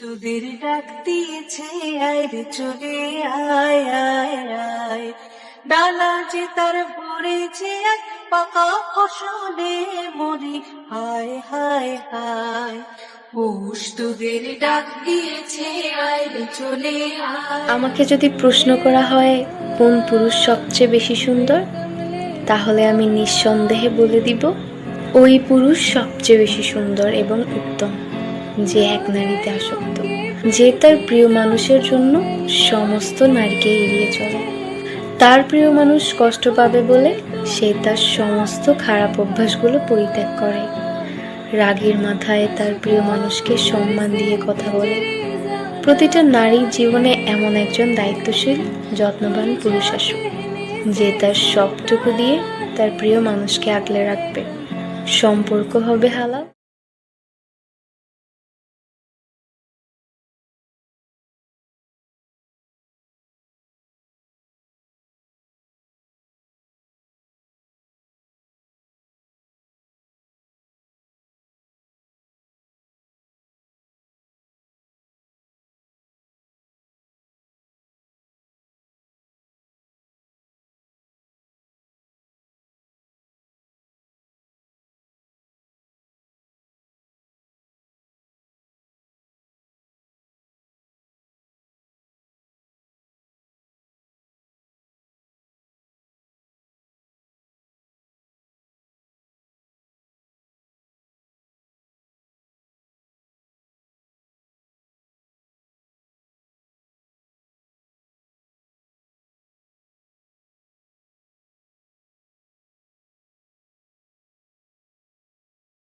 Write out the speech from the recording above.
তোদের ডাক দিয়েছে আয় রে চলে আয় আয় আয়। ডালা যে তার ভরেছে এক পাকা ফসলে মরি হায় হায় হায়। ডাক দিয়েছে আয় রে চলে আমাকে যদি প্রশ্ন করা হয়, কোন পুরুষ সবচেয়ে বেশি সুন্দর? তাহলে আমি নিঃসন্দেহে বলে দিব, ওই পুরুষ সবচেয়ে বেশি সুন্দর এবং উত্তম। যে এক নারীতে আসক্ত, যে তার প্রিয় মানুষের জন্য সমস্ত নারীকে এড়িয়ে চলে। তার প্রিয় মানুষ কষ্ট পাবে বলে সে তার সমস্ত খারাপ অভ্যাসগুলো পরিত্যাগ করে। রাগের মাথায় তার প্রিয় মানুষকে সম্মান দিয়ে কথা বলে। প্রতিটা নারীর জীবনে এমন একজন দায়িত্বশীল, যত্নবান পুরুষ আসুক, যে তার সবটুকু দিয়ে তার প্রিয় মানুষকে আগলে রাখবে। সম্পর্ক হবে হালাল।